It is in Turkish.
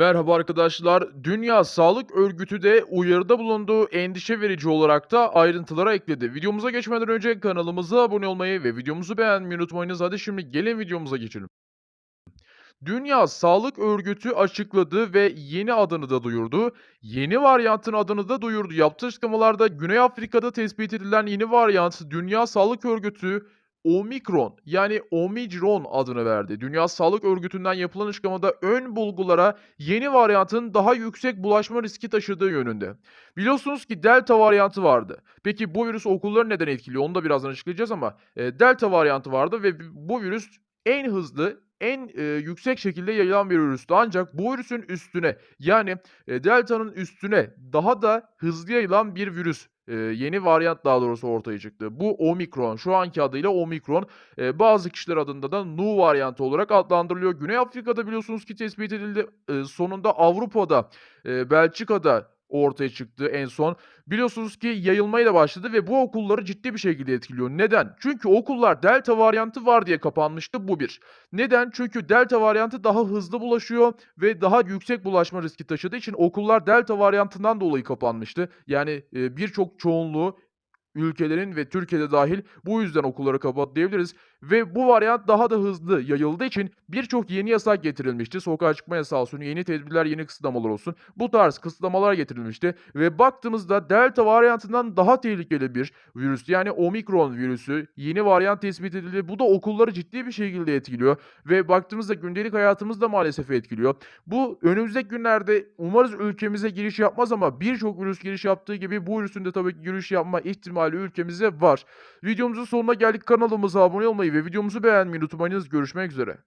Merhaba arkadaşlar. Dünya Sağlık Örgütü de uyarıda bulunduğu endişe verici olarak da ayrıntılara ekledi. Videomuza geçmeden önce kanalımıza abone olmayı ve videomuzu beğenmeyi unutmayınız. Hadi şimdi gelin videomuza geçelim. Dünya Sağlık Örgütü açıkladı ve yeni adını da duyurdu. Yeni varyantın adını da duyurdu. Yaptığı açıklamalarda Güney Afrika'da tespit edilen yeni varyant Dünya Sağlık Örgütü Omikron yani Omicron adını verdi. Dünya Sağlık Örgütü'nden yapılan açıklamada ön bulgulara yeni varyantın daha yüksek bulaşma riski taşıdığı yönünde. Biliyorsunuz ki Delta varyantı vardı. Peki bu virüs okulları neden etkiliyor? Onu da birazdan açıklayacağız ama e, Delta varyantı vardı ve bu virüs en hızlı, en, eee, yüksek şekilde yayılan bir virüstü. Ancak bu virüsün üstüne, yani, eee, Delta'nın üstüne daha da hızlı yayılan bir virüs, eee, yeni varyant daha doğrusu ortaya çıktı. Bu Omikron, şu anki adıyla Omikron. Eee, bazı kişiler adında da Nu varyantı olarak adlandırılıyor. Güney Afrika'da biliyorsunuz ki tespit edildi. Eee, sonunda Avrupa'da, eee, Belçika'da ortaya çıktı en son. Biliyorsunuz ki yayılmaya da başladı ve bu okulları ciddi bir şekilde etkiliyor. Neden? Çünkü okullar Delta varyantı var diye kapanmıştı, bu bir. Neden? Çünkü Delta varyantı daha hızlı bulaşıyor ve daha yüksek bulaşma riski taşıdığı için okullar Delta varyantından dolayı kapanmıştı. Yani, birçok çoğunluğu ülkelerin ve Türkiye'de dâhil bu yüzden okulları kapattı diyebiliriz ve bu varyant daha da hızlı yayıldığı için birçok yeni yasak getirilmişti. Sokağa çıkma yasağı olsun, yeni tedbirler, yeni kısıtlamalar olsun. Bu tarz kısıtlamalar getirilmişti ve baktığımızda Delta varyantından daha tehlikeli bir virüs yani Omikron virüsü yeni varyant tespit edildi. Bu da okulları ciddi bir şekilde etkiliyor ve baktığımızda gündelik hayatımızı da maalesef etkiliyor. Bu önümüzdeki günlerde umarız ülkemize giriş yapmaz ama birçok virüs giriş yaptığı gibi bu virüsün de tabii ki giriş yapma ihtimali ülkemize var. Videomuzun sonuna geldik. Kanalımıza abone olmayı ve videomuzu beğenmeyi unutmayınız. Görüşmek üzere.